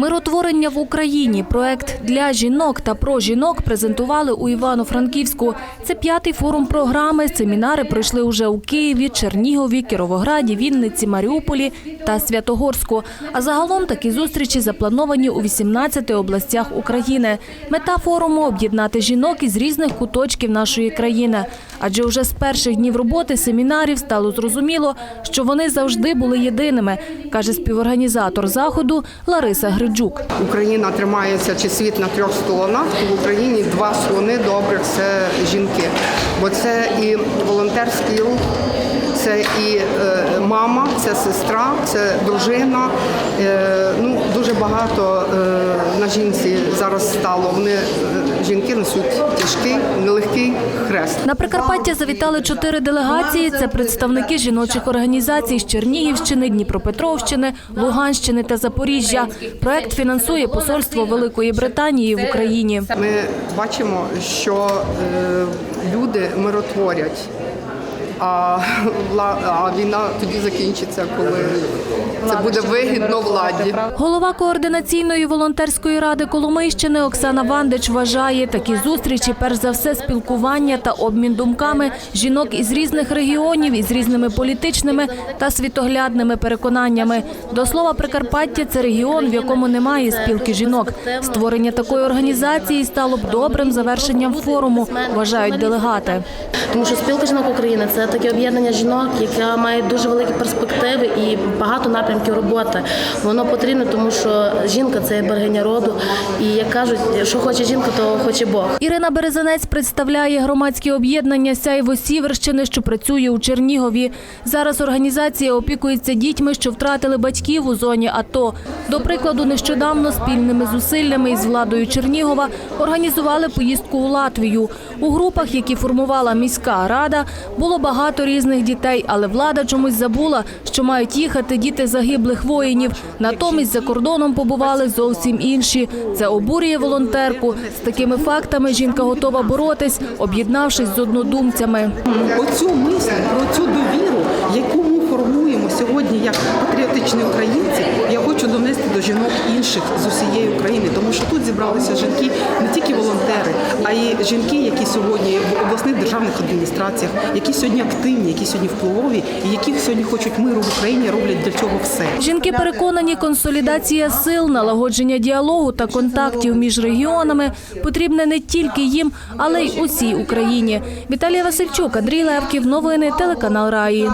Миротворення в Україні проект для жінок та про жінок презентували у Івано-Франківську. Це п'ятий форум програми. Семінари пройшли уже у Києві, Чернігові, Кіровограді, Вінниці, Маріуполі та Святогорську. А загалом такі зустрічі заплановані у 18 областях України. Мета форуму об'єднати жінок із різних куточків нашої країни. Адже вже з перших днів роботи семінарів стало зрозуміло, що вони завжди були єдиними, каже співорганізатор заходу Лариса Гриджук. Україна тримається чи світ на трьох столонах, то в Україні два слони добрих це жінки. Бо це і волонтерський рух, це і е, мама, це сестра, це дружина. Е, ну, дуже багато е, на жінці зараз стало. Вони жінки несуть тяжкий, нелегкий хрест. На Прикарпаття завітали чотири делегації. Це представники жіночих організацій з Чернігівщини, Дніпропетровщини, Луганщини та Запоріжжя. Проект фінансує посольство Великої Британії в Україні. Ми бачимо, що е, люди миротворять. А, вла- а війна тоді закінчиться, коли це буде вигідно владі. Голова координаційної волонтерської ради Коломийщини Оксана Вандич вважає такі зустрічі, перш за все, спілкування та обмін думками жінок із різних регіонів, із різними політичними та світоглядними переконаннями. До слова, Прикарпаття це регіон, в якому немає спілки жінок. Створення такої організації стало б добрим завершенням форуму, вважають делегати. Тому що спілка жінок України це таке об'єднання жінок, яке має дуже великі перспективи і багато напрямків роботи. Воно потрібно, тому що жінка це є берегиня роду. І як кажуть, що хоче жінка, то хоче Бог. Ірина Березанець представляє громадське об'єднання Сяйво Сіверщини, що працює у Чернігові. Зараз організація опікується дітьми, що втратили батьків у зоні АТО. До прикладу, нещодавно спільними зусиллями із владою Чернігова організували поїздку у Латвію. У групах, які формувала міська рада, було багато різних дітей, але влада чомусь забула, що мають їхати діти загиблих воїнів. Натомість за кордоном побували зовсім інші. Це обурює волонтерку. З такими фактами жінка готова боротись, об'єднавшись з однодумцями. Оцю мисль, про цю довіру, яку ми формуємо сьогодні як патріотичні українці, я хочу донести до жінок інших з усієї України, тому що тут зібралися жінки не тільки волонтери, а й жінки, які сьогодні в обласних державних адміністраціях, які сьогодні активні, які сьогодні впливові, і які сьогодні хочуть миру в Україні, роблять для цього все. Жінки переконані, консолідація сил, налагодження діалогу та контактів між регіонами потрібне не тільки їм, але й усій Україні. Віталія Васильчук, Андрій Левків. Новини телеканал Раї.